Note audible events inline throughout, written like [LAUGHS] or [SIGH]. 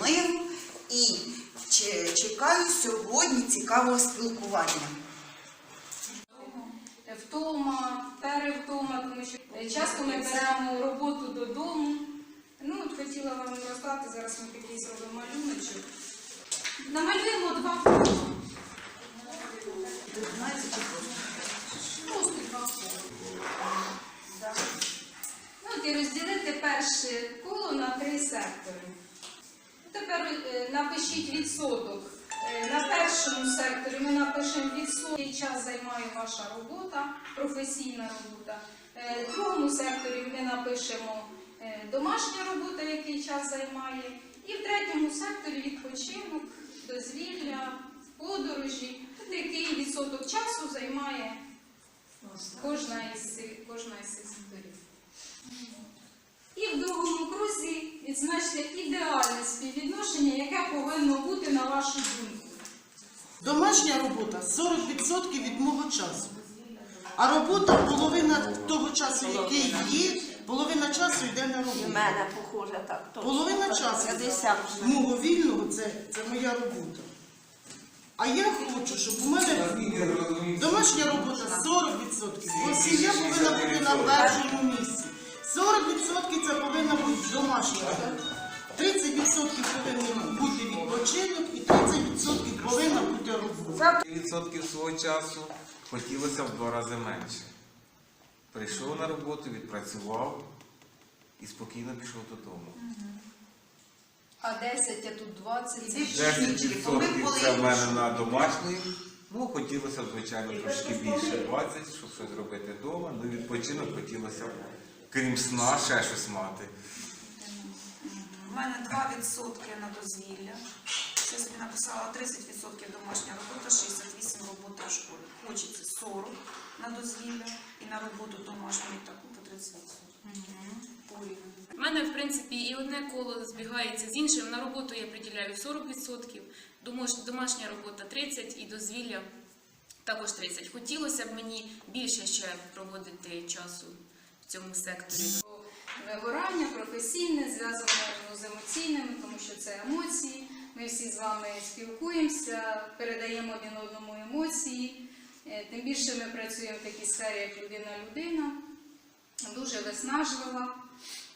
миру і чекаю сьогодні цікавого спілкування. втома, перевтома, тому що часто ми беремо роботу додому. Ну, от хотіла вам розказати, зараз ми такий зробимо малюночок. Намалюємо два кола. Просто два кола. Ну, от і розділити перше коло на три сектори. Тепер е, напишіть відсоток. Е, На першому секторі ми напишемо відсоток, який час займає ваша робота, професійна робота. Е, В другому секторі ми напишемо домашня робота, який час займає. І в третьому секторі відпочинок, дозвілля, подорожі, який відсоток часу займає кожна із, кожна із секторів. І в другому крузі відзначте ідеальне співвідношення, яке повинно бути на вашу думку. Домашня робота 40% від мого часу. А робота половина того часу, який є, половина часу йде на У мене похоже так. точно. Половина часу мого вільного це, це моя робота. А я хочу, щоб у мене домашня робота 40%, бо сім'я повинна бути на першому місці. 40% це повинна бути домашня робота. 30% повинен бути відпочинок і 30% повинна бути робота. відсотків свого часу хотілося в два рази менше. Прийшов на роботу, відпрацював і спокійно пішов додому. А 10, а тут 20. це 10% це в мене на домашній. Ну, хотілося звичайно, трошки більше 20, щоб щось зробити вдома. Ну, відпочинок хотілося б, крім сна, ще щось мати. У мене 2% на дозвілля. Я собі написала 30% домашня робота, 68 робота в школі. Хочеться 40 на дозвілля і на роботу домашню і таку по 30%. У мене, в принципі, і одне коло збігається з іншим. На роботу я приділяю 40%, домаш- домашня робота 30% і дозвілля також 30%. Хотілося б мені більше ще проводити часу цьому секторі. Вигорання професійне, зв'язано з емоційними, тому що це емоції. Ми всі з вами спілкуємося, передаємо один одному емоції. Е, Тим більше ми працюємо в такій сфері, як людина-людина, дуже виснажлива.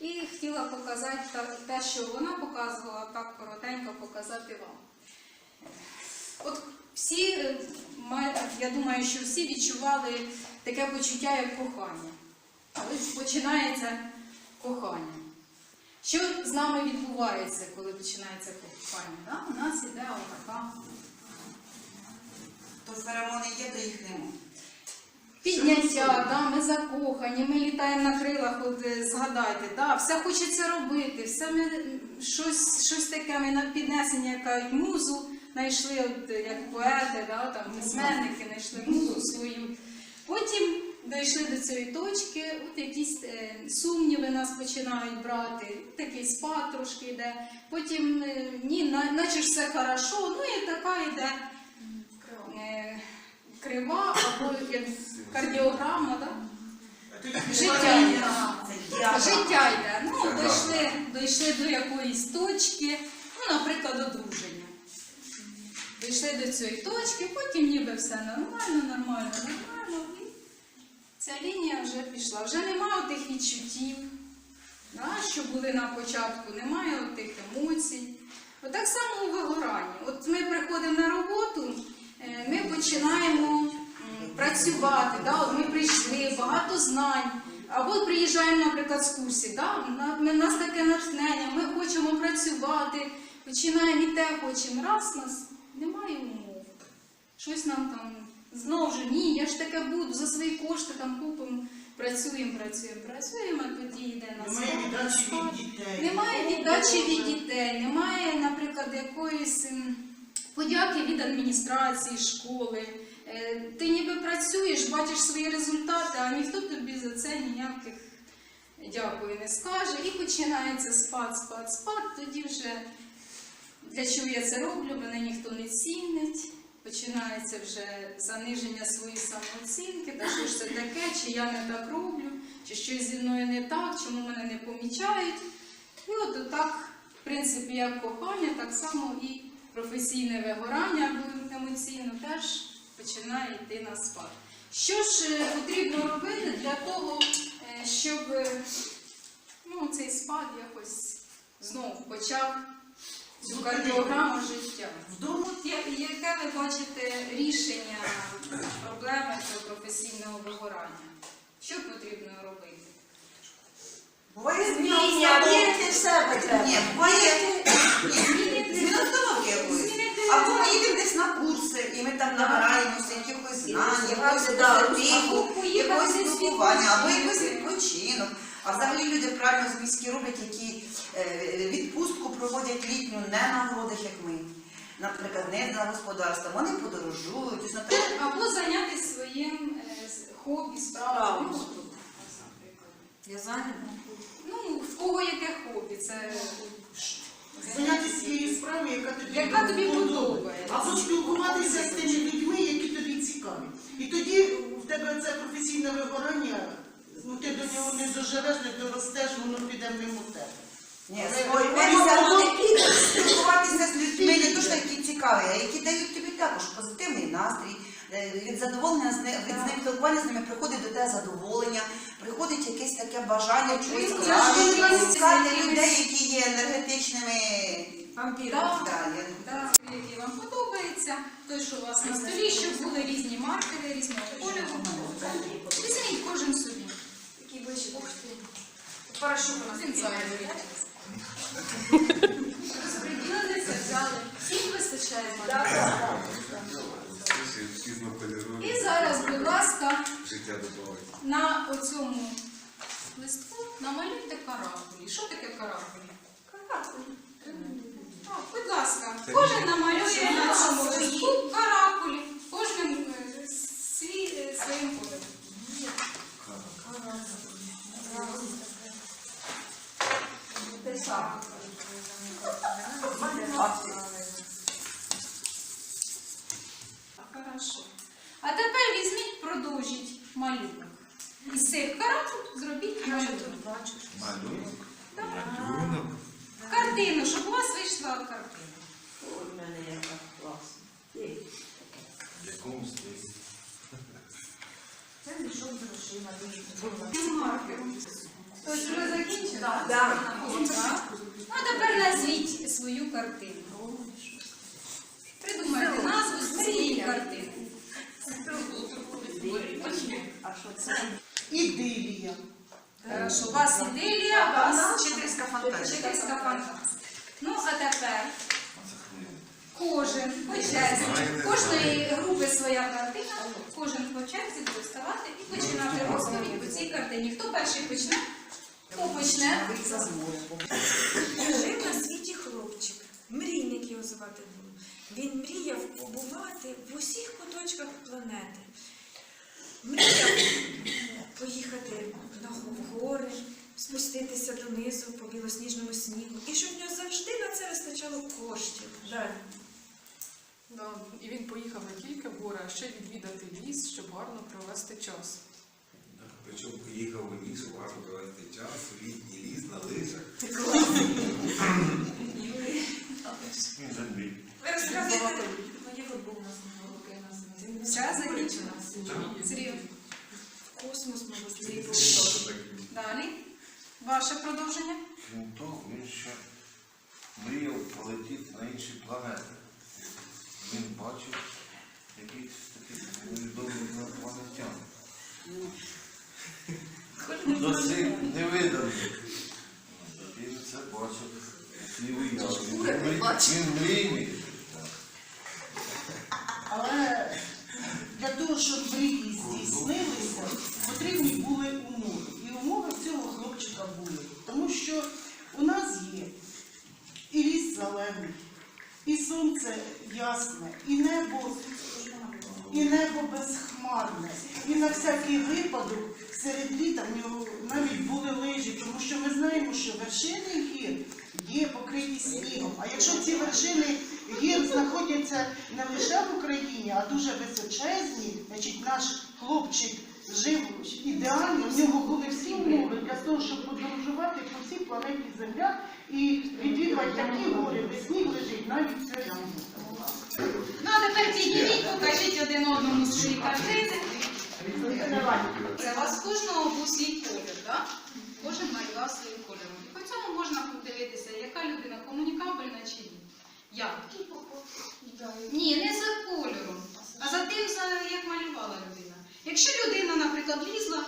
І хотіла показати те, що вона показувала, так коротенько показати вам. От всі, е, я думаю, що всі відчували таке почуття, як кохання. Починається кохання. Що з нами відбувається, коли починається кохання? Да? У нас іде отака То феромони є, то їх нема. підняття, да? ми закохані, ми літаємо на крилах, от, е, згадайте, да? все хочеться робити, все ми, щось, щось таке, ми на піднесення як кажуть, музу знайшли, як поети, да? там, письменники знайшли музу свою. Потім дійшли до цієї точки, от якісь е, сумніви нас починають брати, такий спад трошки йде. Потім е, ні, наче ж все хорошо, ну і така йде е, крива або кардіограма, життя йде. Життя йде. Ну, дійшли, дійшли до якоїсь точки, ну, наприклад, одруження. Дійшли до цієї точки, потім ніби все нормально, нормально, нормально. Ця лінія вже пішла. Вже немає тих відчуттів, да, що були на початку, немає тих емоцій. Отак само у вигоранні. От ми приходимо на роботу, е, ми починаємо працювати. Да? От ми прийшли, багато знань. Або приїжджаємо, наприклад, з курсів. Да? У нас таке натхнення, ми хочемо працювати, починаємо і те хочемо. Раз нас немає умов. Щось нам там знову ж ні, я ж таке буду, за свої кошти там купимо, працюємо, працюємо, працюємо, а тоді йде на Немає віддачі від дітей. Немає віддачі від дітей, немає, наприклад, якоїсь подяки від адміністрації, школи. Е, Ти ніби працюєш, бачиш свої результати, а ніхто тобі за це ніяких дякую не скаже. І починається спад, спад, спад. Тоді вже для чого я це роблю, мене ніхто не цінить. Починається вже заниження своєї самооцінки, та що ж це таке, чи я не так роблю, чи щось зі мною не так, чому мене не помічають. І от так В принципі, як кохання, так само і професійне вигорання емоційно теж починає йти на спад. Що ж е, потрібно робити для того, е, щоб е, ну, цей спад якось знову почав цю кардіограму життя? От Яке ви бачите рішення проблеми цього професійного вигорання? Що потрібно робити? Буває Зміна, вірити в себе треба. Ні, буває зміна здоров'я якоїсь. Змінити Або ми їдемо десь на курси, і ми там набираємося якихось знань, якогось Або поїхати якогось спілкування, або якийсь відпочинок. А взагалі люди правильно з міські роблять, які відпустку проводять літню не на городах, як ми. Наприклад, не на господарство. Вони подорожують. Наприклад, Або зайнятися своїм е, хобі, справою. В'язання. Ну, в кого яке хобі? Це зайнятися своєю справою, яка тобі, Яка тобі подобається. Або спілкуватися з тими людьми, які тобі цікаві. І тоді в тебе це професійне вигорання, ну ти до нього не доживеш, не доростеш, воно піде мимо тебе. Ні, спілкуватися, з людьми не що які цікаві, а які дають тобі також позитивний настрій. Е, Від задоволення з ни- від з ним спілкування з ними приходить до тебе задоволення, приходить якесь таке бажання чогось якимось- людей, які є енергетичними. Да, я- да, який вам подобається, той, що у вас на столі, щоб були різні маркери, різного кольору. Візьміть кожен собі. Такий ближче до Парашют у нас Він такий. зайвий. Розподілилися, взяли. Всім вистачає маркерів. Пізнокольорові І зараз, будь ласка, життя добувається. на оцьому листку намалюйте каракулі. Що таке каракулі? А, будь ласка, кожен намалює на цьому листку каракулі, кожним е, свій, е, своїм кольором. Хорошо. А тепер візьміть, продовжіть малюнок. Із цих каракуль зробіть малюнок. Малюнок. Так. Малюнок. Картину, щоб у вас вийшла картина. Ой, в мене яка класна. Є. В якому стилі? З маркером. Тобто ви закінчили? Да. Так. Ну, а тепер назвіть свою картину. Придумайте назву цієї картини. А що це? Ідилія. У вас ідилія, у вас Вчительська фантазія. Ну, а тепер кожен по черзі, кожної групи своя картина, кожен по черзі буде вставати і починати розповідь по цій картині. Хто перший почне? Хто почне? Жив на світі хлопчик, мрійник його звати було. Він мріяв побувати в усіх куточках планети. Мріяв поїхати на спуститися донизу по білосніжному снігу. І щоб в нього завжди на це вистачало коштів. Далі. Да, і він поїхав не тільки в гори, а ще відвідати ліс, щоб гарно провести час. Причому поїхав у ліс, гарно провести час, у літній ліс на лижах. [LAUGHS] Ви розказуєте? Час закінчено. Сергій. В космос ми вас? Далі. Ваше продовження. Крім того, він ще мріяв полетіти на інші планети. Він бачив якихось таких невідомих інопланетян. Досить невиданих. Він це бачив у свій. Він мрій- мрійний. Але для того, щоб мрії здійснилися, потрібні були умови. І хлопчика. Тому що у нас є і ліс зелений, і сонце ясне, і небо, і небо безхмарне. І на всякий випадок серед літа навіть були лижі, тому що ми знаємо, що вершини гір є покриті снігом. А якщо ці вершини гір знаходяться не лише в Україні, а дуже височезні, значить наш хлопчик жив ідеально, в нього були всі умови для того, щоб подорожувати по всій планеті Земля і відвідувати такі гори, де сніг лежить навіть там. Ну а тепер підійдіть, покажіть один одному свої картини. Це вас кожного був свій колір, так? Кожен малював своїм кольором. І по цьому можна подивитися, яка людина комунікабельна чи ні. Як? Ні, не за кольором, а за тим, як малювала людина. Якщо людина, наприклад, лізла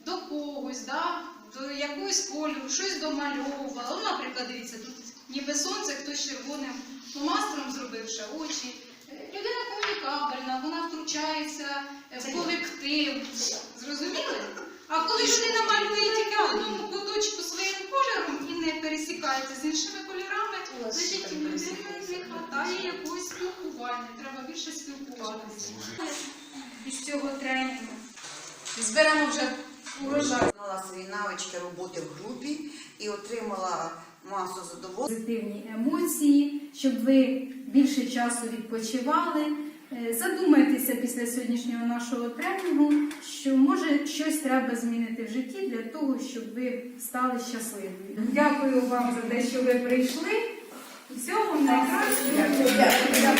до когось, да, до якогось кольору, щось домальовувала. Ну, наприклад, дивіться, тут ніби сонце, хтось червоним фломастером зробив ще очі. Людина комунікабельна, вона втручається в колектив. Зрозуміли? А коли людина малює тільки одному куточку своїм кольором і не пересікається з іншими кольорами, значить людині не вистачає якогось спілкування. Треба більше спілкуватися. Із цього тренінгу. Зберемо вже урожай. Знала свої навички роботи в групі і отримала масу задоволення. позитивні емоції, щоб ви більше часу відпочивали. Е, Задумайтеся після сьогоднішнього нашого тренінгу, що може щось треба змінити в житті для того, щоб ви стали щасливими. Дякую вам за те, що ви прийшли. Всього найкращого.